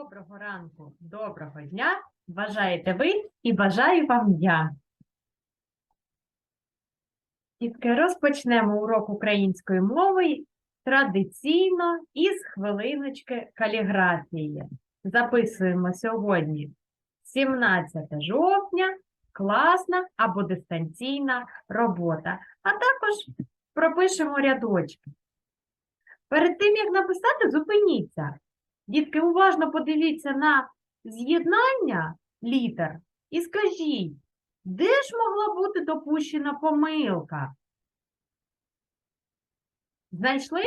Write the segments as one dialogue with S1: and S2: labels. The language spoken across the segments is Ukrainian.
S1: Доброго ранку, доброго дня. Бажаєте ви і бажаю вам я. Дітки, розпочнемо урок української мови традиційно із хвилиночки каліграфії. Записуємо сьогодні 17 жовтня, класна або дистанційна робота, а також пропишемо рядочки. Перед тим, як написати, зупиніться. Дітки, уважно подивіться на з'єднання літер і скажіть, де ж могла бути допущена помилка? Знайшли?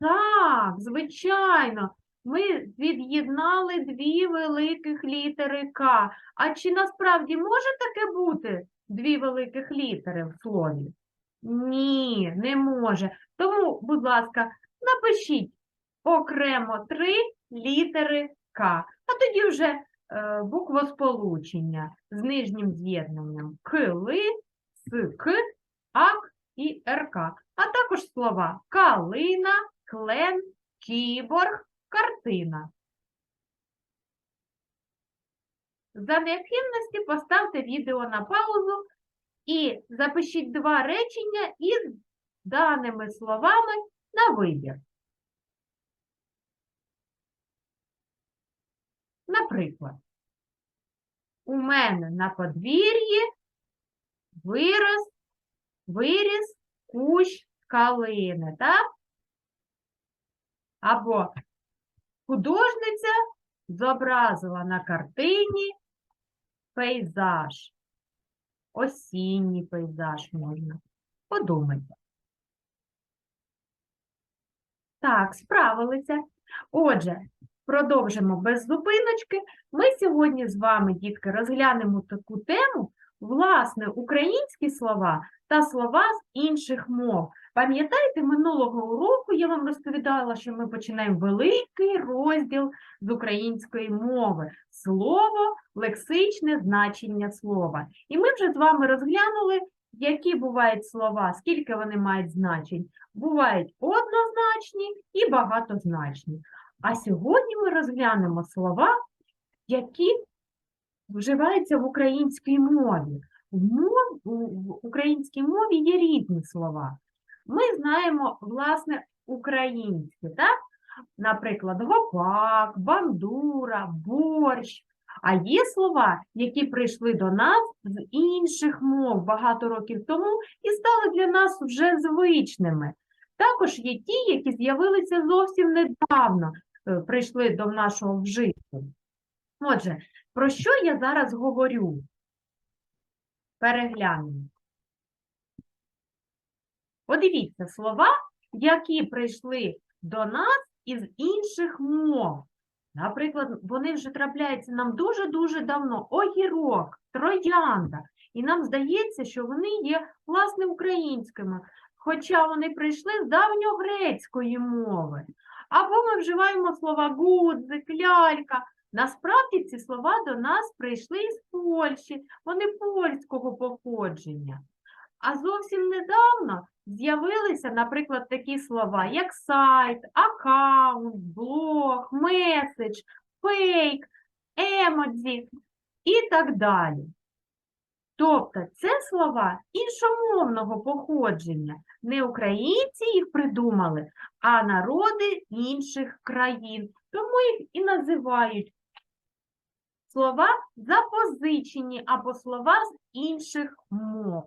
S1: Так, звичайно. Ми від'єднали дві великих літери К. А чи насправді може таке бути дві великих літери в слові? Ні, не може. Тому, будь ласка, напишіть окремо три літери К, а тоді вже е, буквосполучення з нижнім з'єднанням кили, ск, ак і рк, а також слова калина, клен, кіборг, картина. За необхідності поставте відео на паузу і запишіть два речення із даними словами на вибір. Наприклад, у мене на подвір'ї вирос, виріс кущ калини, так? Або художниця зобразила на картині пейзаж. Осінній пейзаж можна. Подумайте. Так, справилися. Отже, продовжимо без зупиночки. Ми сьогодні з вами, дітки, розглянемо таку тему, власне, українські слова та слова з інших мов. Пам'ятаєте, минулого уроку я вам розповідала, що ми починаємо великий розділ з української мови. Слово, лексичне значення слова. І ми вже з вами розглянули, які бувають слова, скільки вони мають значень. Бувають однозначні і багатозначні. А сьогодні ми розглянемо слова, які вживаються в українській мові. В, українській мові є різні слова. Ми знаємо, власне, українські, так? Наприклад, гопак, бандура, борщ. А є слова, які прийшли до нас з інших мов багато років тому і стали для нас вже звичними. Також є ті, які з'явилися зовсім недавно, прийшли до нашого вжитку. Отже, про що я зараз говорю? Переглянемо. Подивіться слова, які прийшли до нас із інших мов. Наприклад, вони вже трапляються нам дуже-дуже давно. Огірок, троянда. І нам здається, що вони є власне українськими, хоча вони прийшли з давньогрецької мови. Або ми вживаємо слова гудзик, лялька. Насправді ці слова до нас прийшли із Польщі, вони польського походження. А зовсім недавно з'явилися, наприклад, такі слова, як сайт, аккаунт, блог, меседж, фейк, емодзі і так далі. Тобто це слова іншомовного походження. Не українці їх придумали, а народи інших країн. Тому їх і називають слова запозичені або слова з інших мов.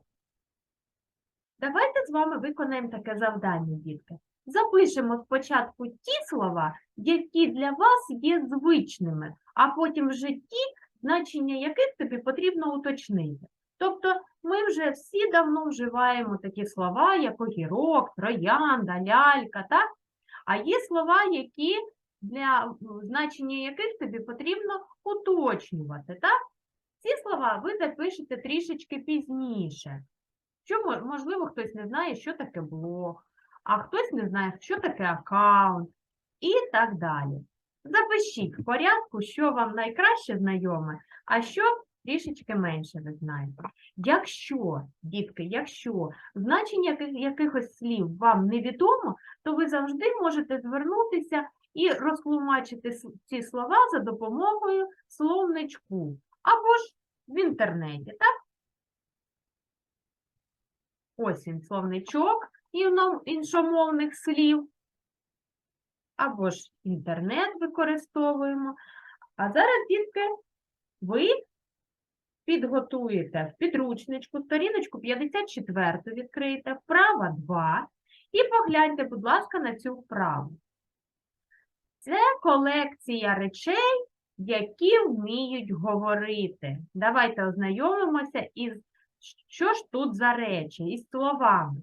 S1: Давайте з вами виконаємо таке завдання, дітки. Запишемо спочатку ті слова, які для вас є звичними, а потім в житті значення яких тобі потрібно уточнити. Тобто ми вже всі давно вживаємо такі слова, як огірок, троянда, лялька, так? А є слова, які для значення яких тобі потрібно уточнювати, так? Ці слова ви запишете трішечки пізніше. Що, можливо, хтось не знає, що таке блог, а хтось не знає, що таке аккаунт і так далі. Запишіть в порядку, що вам найкраще знайоме, а що трішечки менше ви знаєте. Якщо, дітки, якщо значення яких- якихось слів вам невідомо, то ви завжди можете звернутися і розтлумачити ці слова за допомогою словничку або ж в інтернеті, так? Ось він, словничок іншомовних слів. Або ж інтернет використовуємо. А зараз, дітки, ви підготуєте в підручничку, сторіночку 54 відкриєте, вправа 2, і погляньте, будь ласка, на цю вправу. Це колекція речей, які вміють говорити. Давайте ознайомимося із що ж тут за речі, із словами.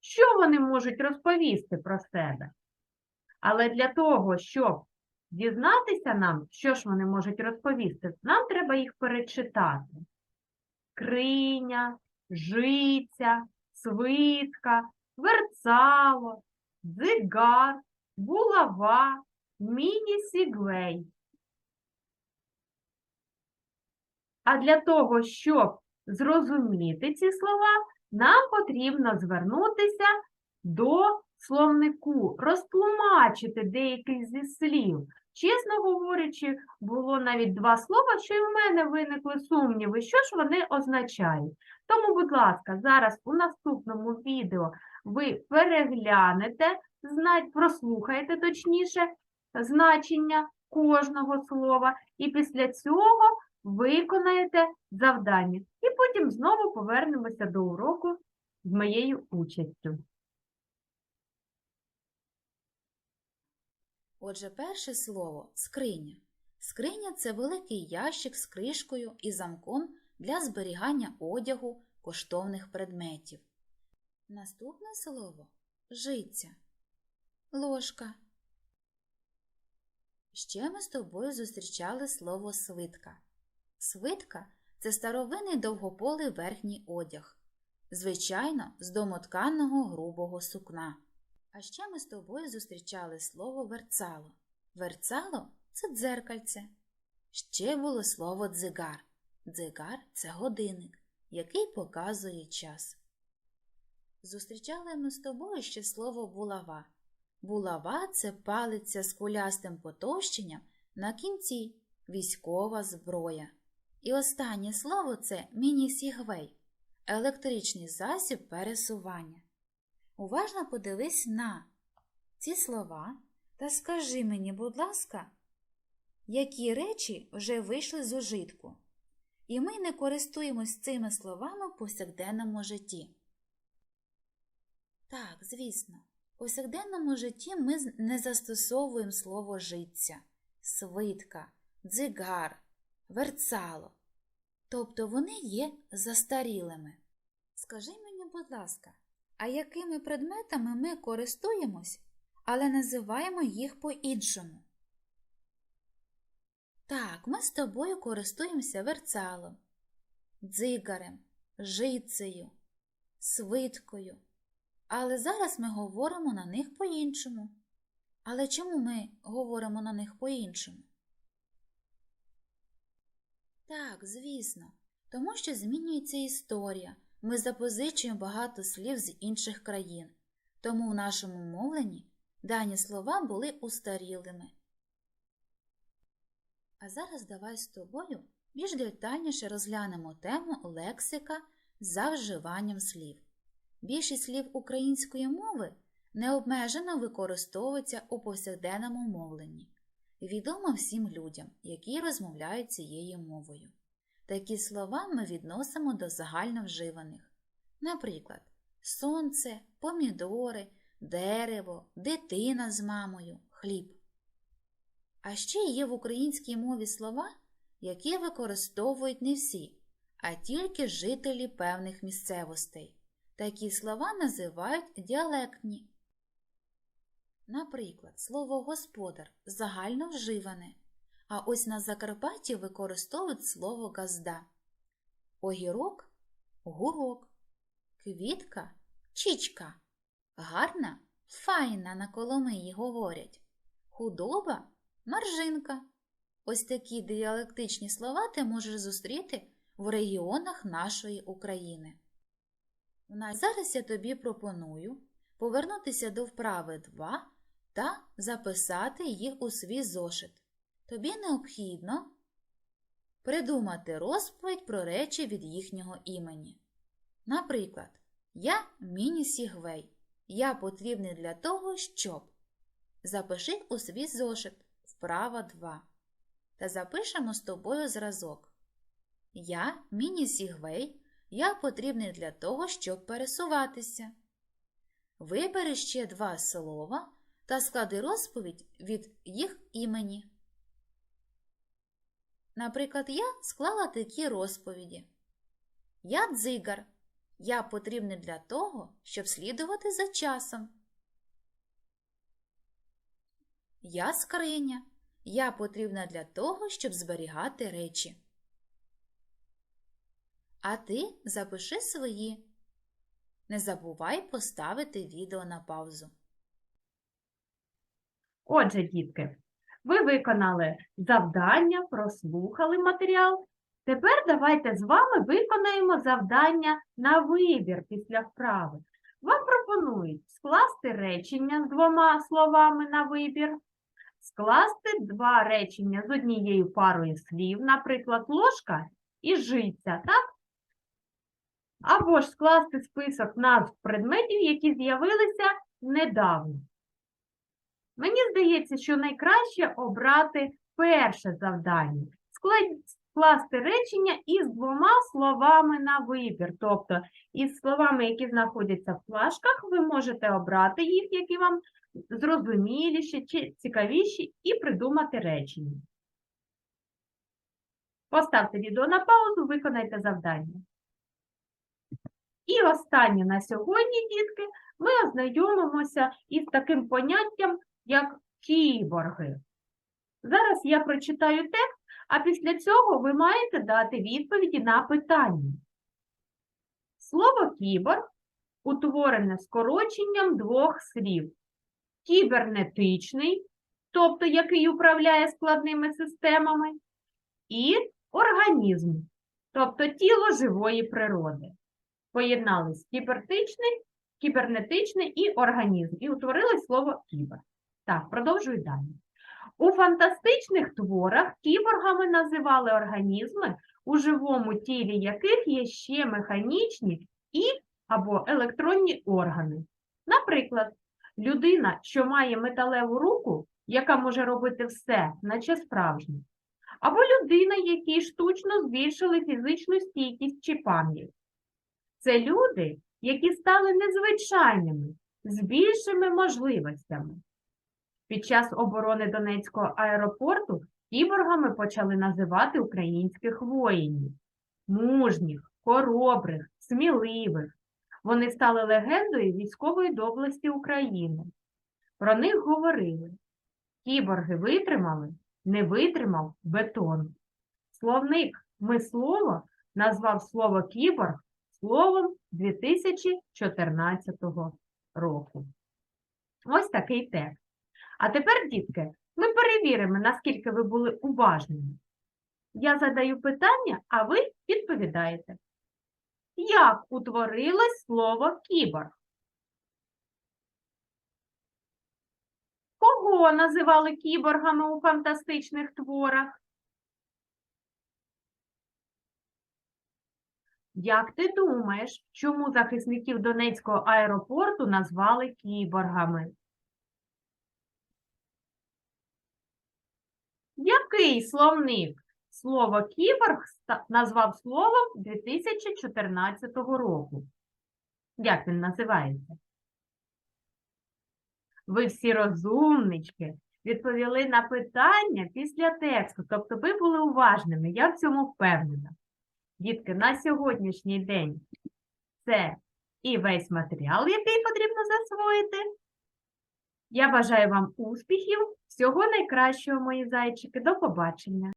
S1: Що вони можуть розповісти про себе? Але для того, щоб дізнатися нам, що ж вони можуть розповісти, нам треба їх перечитати. Криня, жиця, свитка, верцало, дзигар, булава, міні-сігвей. А для того, щоб зрозуміти ці слова, нам потрібно звернутися до словнику, розтлумачити деякий зі слів. Чесно говорячи, було навіть два слова, що й в мене виникли сумніви, що ж вони означають. Тому, будь ласка, зараз у наступному відео ви переглянете, прослухаєте точніше значення кожного слова, і після цього виконаєте завдання. І потім знову повернемося до уроку з моєю участю.
S2: Отже, перше слово скриня. Скриня це великий ящик з кришкою і замком для зберігання одягу, коштовних предметів. Наступне слово жиця. Ложка. Ще ми з тобою зустрічали слово свитка. Свитка це старовинний довгополий верхній одяг, звичайно, з домотканого грубого сукна. А ще ми з тобою зустрічали слово верцало. Верцало це дзеркальце. Ще було слово дзигар. Дзигар це годинник, який показує час. Зустрічали ми з тобою ще слово булава. Булава це палиця з кулястим потовщенням на кінці, військова зброя. І останнє слово це міні-сігвей, електричний засіб пересування. Уважно подивись на ці слова та скажи мені, будь ласка, які речі вже вийшли з ужитку, і ми не користуємось цими словами в повсякденному житті. Так, звісно, в повсякденному житті ми не застосовуємо слово життя, свитка, дзигар, верцало. Тобто вони є застарілими. Скажи мені, будь ласка, а якими предметами ми користуємось, але називаємо їх по-іншому? Так, ми з тобою користуємося верцалом, дзигарем, жицею, свиткою. Але зараз ми говоримо на них по-іншому. Але чому ми говоримо на них по-іншому? Так, звісно, тому що змінюється історія. Ми запозичуємо багато слів з інших країн, тому в нашому мовленні дані слова були устарілими. А зараз давай з тобою більш детальніше розглянемо тему лексика за вживанням слів. Більшість слів української мови необмежено використовується у повсякденному мовленні, відомо всім людям, які розмовляють цією мовою. Такі слова ми відносимо до загальновживаних. Наприклад, сонце, помідори, дерево, дитина з мамою, хліб. А ще є в українській мові слова, які використовують не всі, а тільки жителі певних місцевостей. Такі слова називають діалектні. Наприклад, слово господар загально вживане, а ось на Закарпатті використовують слово газда. Огірок гурок, квітка чічка, гарна файна на Коломиї говорять, худоба маржинка. Ось такі діалектичні слова ти можеш зустріти в регіонах нашої України. Зараз я тобі пропоную повернутися до вправи 2 та записати їх у свій зошит. Тобі необхідно придумати розповідь про речі від їхнього імені. Наприклад, я Міні Сігвей. Я потрібний для того, щоб. Запиши у свій зошит вправа 2. Та запишемо з тобою зразок. Я Міні Сігвей. Я потрібний для того, щоб пересуватися. Вибери ще два слова та склади розповідь від їх імені. Наприклад, я склала такі розповіді. Я дзигар. Я потрібний для того, щоб слідувати за часом. Я скриня. Я потрібна для того, щоб зберігати речі. А ти запиши свої. Не забувай поставити відео на паузу.
S1: Отже, дітки, ви виконали завдання, прослухали матеріал. Тепер давайте з вами виконаємо завдання на вибір після вправи. Вам пропонують скласти речення з двома словами на вибір, скласти два речення з однією парою слів, наприклад, ложка і жиця, так? Або ж скласти список назв предметів, які з'явилися недавно. Мені здається, що найкраще обрати перше завдання. Скласти речення із двома словами на вибір. Тобто, із словами, які знаходяться в плашках, ви можете обрати їх, які вам зрозуміліші чи цікавіші, і придумати речення. Поставте відео на паузу, виконайте завдання. І останнє на сьогодні, дітки, ми ознайомимося із таким поняттям, як кіборги. Зараз я прочитаю текст, а після цього ви маєте дати відповіді на питання. Слово кіборг утворене скороченням двох слів. Кібернетичний, тобто який управляє складними системами, і організм, тобто тіло живої природи. Поєднались кібертичний, кібернетичний і організм, і утворили слово кібер. Так, продовжую далі. У фантастичних творах кіборгами називали організми, у живому тілі яких є ще механічні і або електронні органи. Наприклад, людина, що має металеву руку, яка може робити все, наче справжня, або людина, якій штучно збільшили фізичну стійкість чи пам'ять. Це люди, які стали незвичайними, з більшими можливостями. Під час оборони Донецького аеропорту кіборгами почали називати українських воїнів. Мужніх, хоробрих, сміливих. Вони стали легендою військової доблесті України. Про них говорили. Кіборги витримали, не витримав бетон. Словник «Мислово» назвав слово кіборг словом 2014 року. Ось такий текст. А тепер, дітки, ми перевіримо, наскільки ви були уважними. Я задаю питання, а ви відповідаєте. Як утворилось слово кіборг? Кого називали кіборгами у фантастичних творах? Як ти думаєш, чому захисників Донецького аеропорту назвали кіборгами? Який словник слово кіборг назвав словом 2014 року? Як він називається? Ви всі розумнички, відповіли на питання після тексту, тобто ви були уважними, я в цьому впевнена. Дітки, на сьогоднішній день це і весь матеріал, який потрібно засвоїти. Я бажаю вам успіхів, всього найкращого, мої зайчики. До побачення!